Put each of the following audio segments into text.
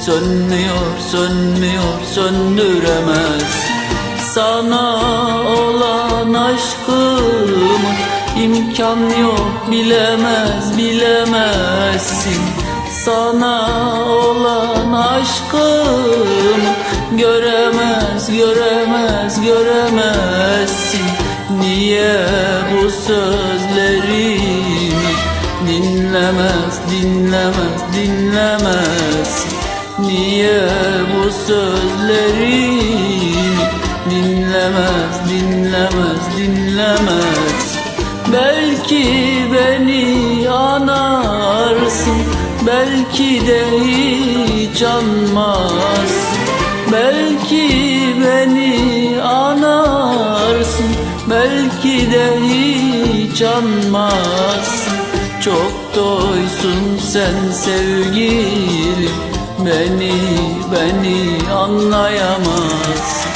Sönmüyor, sönmüyor, söndüremez. Sana olan aşkımın imkan yok Bilemez, bilemezsin. Sana olan aşkımı Göremez, göremez, göremezsin. Niye bu sözlerimi dinlemez, dinlemez, dinlemez Niye bu sözlerimi dinlemez, dinlemez, dinlemez. Belki beni anarsın, belki de hiç anmazsın Belki beni anarsın, belki de hiç anmazsın Çok doysun sen sevgilim Beni, beni anlayamazsın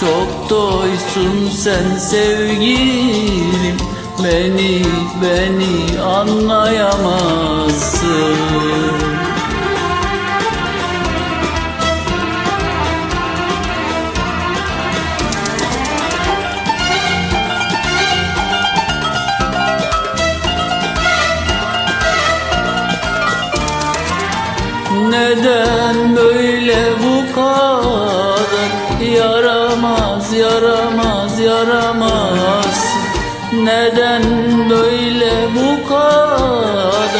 Çok doysun sen sevgilim Beni, beni anlayamazsın Neden böyle bu kadar?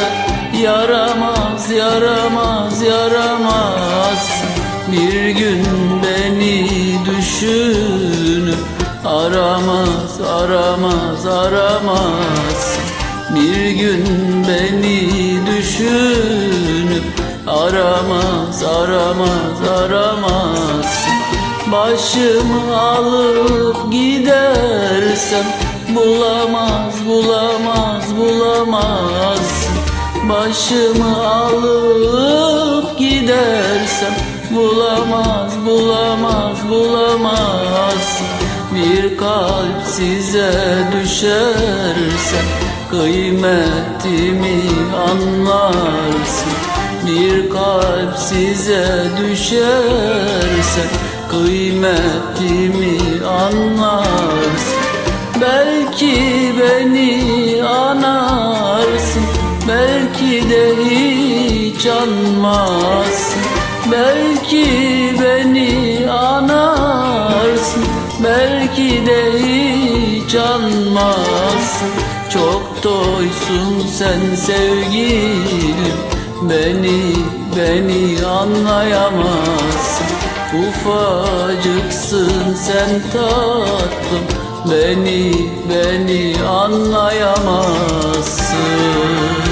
Yaramaz yaramaz yaramaz. Bir gün beni düşünüp aramaz aramaz aramaz. Bir gün beni düşünüp Aramaz, aramaz, aramaz. Başımı alıp gidersem Bulamaz, bulamaz, bulamaz. Başımı alıp gidersem Bulamaz, bulamaz, bulamaz. Bir kalp size düşerse Kıymetimi anlarsın. Bir kalp size düşerse kıymetimi anlarsın beni anarsın. Belki de hiç anmazsın. Belki beni anarsın. Belki de hiç anmazsın. Çok doysun sen sevgilim. Beni, beni anlayamazsın. Ufacıksın sen tatlım Beni, beni anlayamazsın